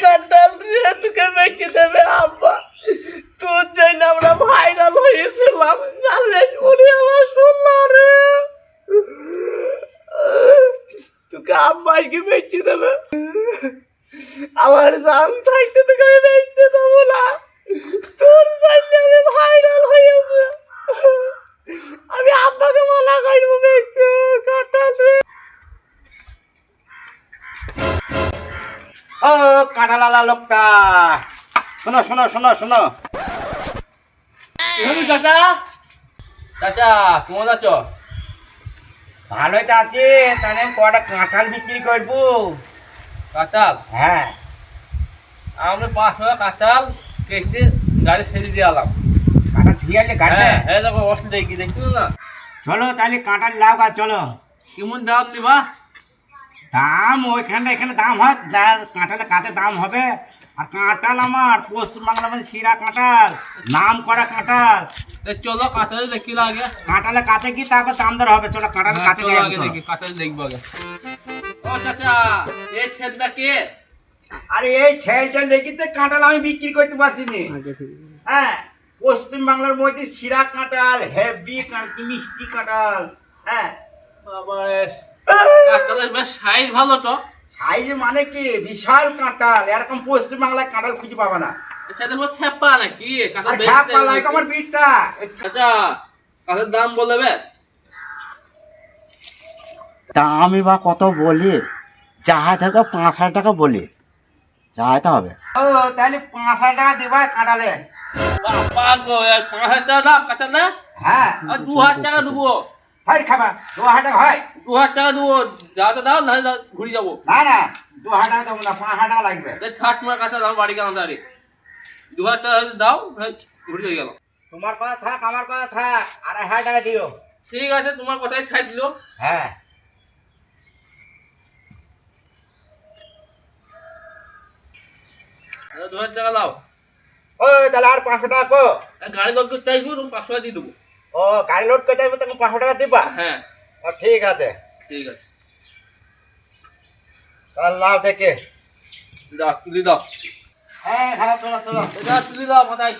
কাঁঠাল দিয়ে তোকে মেখে দেবে আব্বা। তোর জন্য আমরা ভাইরাল হয়েছিলাম জানলে উনি আমার শুনল রে। তোকে আব্বাইকে বেঁচে দেবে। আমার জান থাকতে তোকে আমি বেচতে দেবো না। তোর ও কাঁঠালালা লোকটা। শোনো শোনো শোনো শোনো। চাচা। চাচা কেমন আছো? ভালোই তো আছে তাহলে আমি কটা কাঁঠাল বিক্রি করব? কাঁচাল হ্যাঁ। আমরা পাঁচ টাকা কাঁচাল কেটে গাড়ি ফেলে দিয়ে এলাম কাঁঠাল ঠিক আছে গাড়ি হ্যাঁ হ্যাঁ দেখো অসুবিধা দেখি দেখছি না? চলো তাহলে কাঁঠাল লাভ গা চলো। কেমন দাম নিবা? দাম ওইখানে এখানে দাম হয় যার কাঁঠালে কাতে দাম হবে। আর কাঁঠাল আমার পশ্চিমবাংলা মানে শিরা কাঁঠাল নাম করা কাঁঠাল চলো কাঁচাল দেখি আগে কাঁঠালে কাছে কি তারপর দাম দর হবে চলো কাঁঠালে হ্যাঁ, আগে দেখি কাঁচাল দেখব আগে। ও চাচা এই ছেলেটা কে? আরে এই ছেলটা লেগে তো কাঁঠাল আমি বিক্রি করতে পারছি না। হ্যাঁ পশ্চিম বাংলার মধ্যে শিরা কাঁঠাল হেভি কাঁঠাল মিষ্টি কাঁঠাল হ্যাঁ। বাবা কাঁচালের বেশ সাইজ ভালো তো। সাইজ মানে কি? বিশাল কাঁঠাল। এরকম পশ্চিম বাংলায় কাঁঠাল খুঁজে পাবে না। খেপা নাকি? আমার দাম বলবে দামই বা কত বলি? যাহা থেকে পাঁচ হাজার টাকা বলি। যাহাতে হবে। ও তাহলে পাঁচ হাজার টাকা দেবা বাবা গো পাঁচ হাজার টাকা দাম কাঁচাল হ্যাঁ। দু হাজার টাকা দেবো। খাবা দু হাজার টাকা হয় দু হাজার টাকা দেবো দাও না ঘুরে যাব। না না দু হাজার টাকা দেবো না পাঁচ হাজার টাকা লাগবে ষাট মার কাছে দাম বাড়ি গেলাম দু হাজার টাকা দাও হ্যাঁ, ঘুরে চলে তোমার কথা থাক আমার কথা থাক আড়াই হাজার টাকা দিও। ঠিক আছে তোমার কথাই খাই দিল। হ্যাঁ। দু হাজার টাকা দাও। ও তাহলে আর পাঁচশো টাকা কো। গাড়ি করতে আসব তুমি পাঁচশো টাকা দিয়ে দেবো। ও গাড়ি লোড করতে যাবে তখন পাঁচশো টাকা দিবা? হ্যাঁ। ও, ঠিক আছে। ঠিক আছে। তাহলে লাভ দেখে। দাও তুলি দাও। হ্যাঁ খারাপ চলো চলো এটা তুলি দাও মাথায়।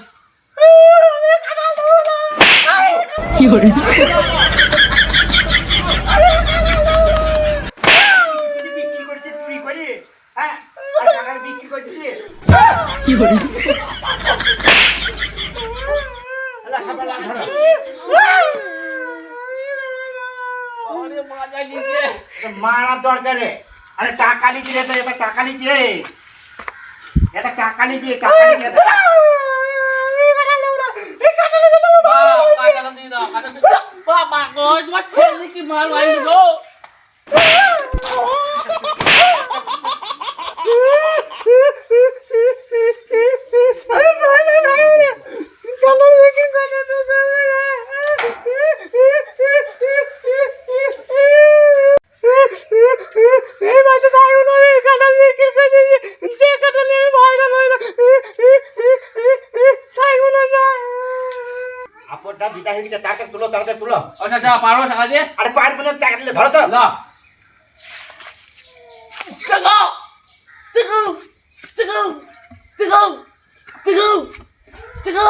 বিক্রি করছিস? তুই করি হ্যাঁ আর টাকার বিক্রি করছিস আল্লাহ খাবার লাভ ধরো। আরে মাজা গিয়েছে এটা মারার দরকারে। আরে টাকা নিচে এটা এটা টাকা নিচে এটা টাকা নিচে টাকা নিচে এটা কাঁচা দিয়ে দাও কাঁচা দিয়ে দাও। বাবা গো তোমার ছেলে কি মাল মারি আপনটা বিদায় হয়ে গেছে তাড়াতাড়ি তুলো তাড়াতাড়ি তুলো ও চাচা পারো টাকা দিয়ে আরে পারবে না টাকা দিলে ধরো তো দাও টাকা টাকা টাকা টাকা টাকা টাকা